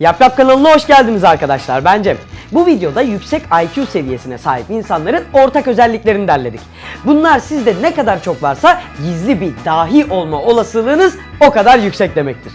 Yap Yap kanalına hoş geldiniz arkadaşlar. Ben Cem. Bu videoda yüksek IQ seviyesine sahip insanların ortak özelliklerini derledik. Bunlar sizde ne kadar çok varsa gizli bir dahi olma olasılığınız o kadar yüksek demektir.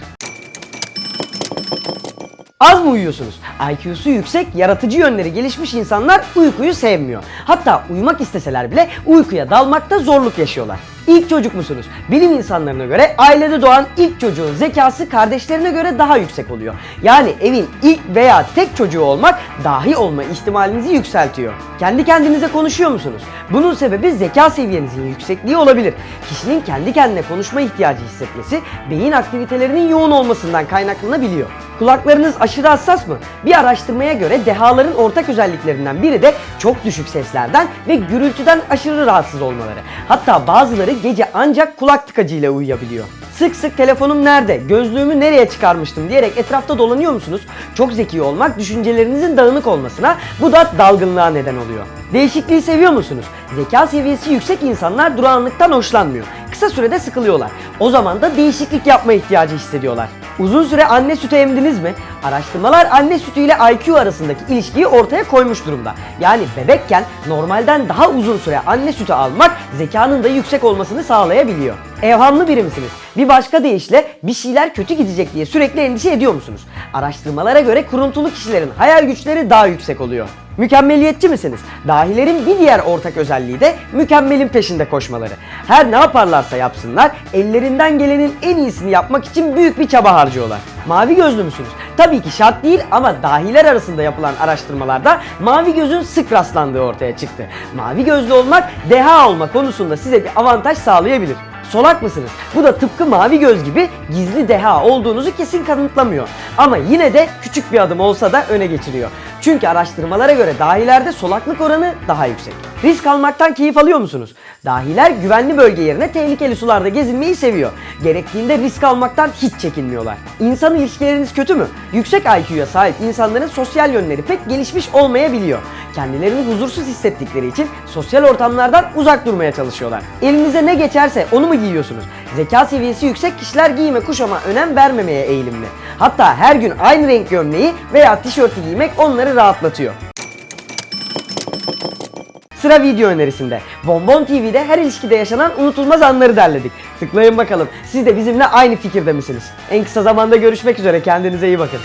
Az mı uyuyorsunuz? IQ'su yüksek, yaratıcı yönleri gelişmiş insanlar uykuyu sevmiyor. Hatta uyumak isteseler bile uykuya dalmakta zorluk yaşıyorlar. İlk çocuk musunuz? Bilim insanlarına göre ailede doğan ilk çocuğun zekası kardeşlerine göre daha yüksek oluyor. Yani evin ilk veya tek çocuğu olmak dahi olma ihtimalinizi yükseltiyor. Kendi kendinize konuşuyor musunuz? Bunun sebebi zeka seviyenizin yüksekliği olabilir. Kişinin kendi kendine konuşma ihtiyacı hissetmesi beyin aktivitelerinin yoğun olmasından kaynaklanabiliyor. Kulaklarınız aşırı hassas mı? Bir araştırmaya göre dehaların ortak özelliklerinden biri de çok düşük seslerden ve gürültüden aşırı rahatsız olmaları. Hatta bazıları gece ancak kulak tıkacıyla uyuyabiliyor. Sık sık telefonum nerede, gözlüğümü nereye çıkarmıştım diyerek etrafta dolanıyor musunuz? Çok zeki olmak düşüncelerinizin dağınık olmasına, bu da dalgınlığa neden oluyor. Değişikliği seviyor musunuz? Zeka seviyesi yüksek insanlar durağanlıktan hoşlanmıyor. Kısa sürede sıkılıyorlar. O zaman da değişiklik yapma ihtiyacı hissediyorlar. Uzun süre anne sütü emdiniz mi? Araştırmalar anne sütü ile IQ arasındaki ilişkiyi ortaya koymuş durumda. Yani bebekken normalden daha uzun süre anne sütü almak zekanın da yüksek olmasını sağlayabiliyor. Evhamlı biri misiniz? Bir başka deyişle bir şeyler kötü gidecek diye sürekli endişe ediyor musunuz? Araştırmalara göre kuruntulu kişilerin hayal güçleri daha yüksek oluyor. Mükemmeliyetçi misiniz? Dahilerin bir diğer ortak özelliği de mükemmelin peşinde koşmaları. Her ne yaparlarsa yapsınlar, ellerinden gelenin en iyisini yapmak için büyük bir çaba harcıyorlar. Mavi gözlü müsünüz? Tabii ki şart değil ama dahiler arasında yapılan araştırmalarda mavi gözün sık rastlandığı ortaya çıktı. Mavi gözlü olmak deha olma konusunda size bir avantaj sağlayabilir. Solak mısınız? Bu da tıpkı mavi göz gibi gizli deha olduğunuzu kesin kanıtlamıyor. Ama yine de küçük bir adım olsa da öne geçiriyor. Çünkü araştırmalara göre dahilerde solaklık oranı daha yüksek. Risk almaktan keyif alıyor musunuz? Dahiler güvenli bölge yerine tehlikeli sularda gezinmeyi seviyor. Gerektiğinde risk almaktan hiç çekinmiyorlar. İnsan ilişkileriniz kötü mü? Yüksek IQ'ya sahip insanların sosyal yönleri pek gelişmiş olmayabiliyor. Kendilerini huzursuz hissettikleri için sosyal ortamlardan uzak durmaya çalışıyorlar. Elinize ne geçerse onu mu giyiyorsunuz? Zeka seviyesi yüksek kişiler giyime kuşama önem vermemeye eğilimli. Hatta her gün aynı renk gömleği veya tişörtü giymek onları rahatlatıyor. Sıra video önerisinde. Bonbon TV'de her ilişkide yaşanan unutulmaz anları derledik. Tıklayın bakalım siz de bizimle aynı fikirde misiniz? En kısa zamanda görüşmek üzere kendinize iyi bakın.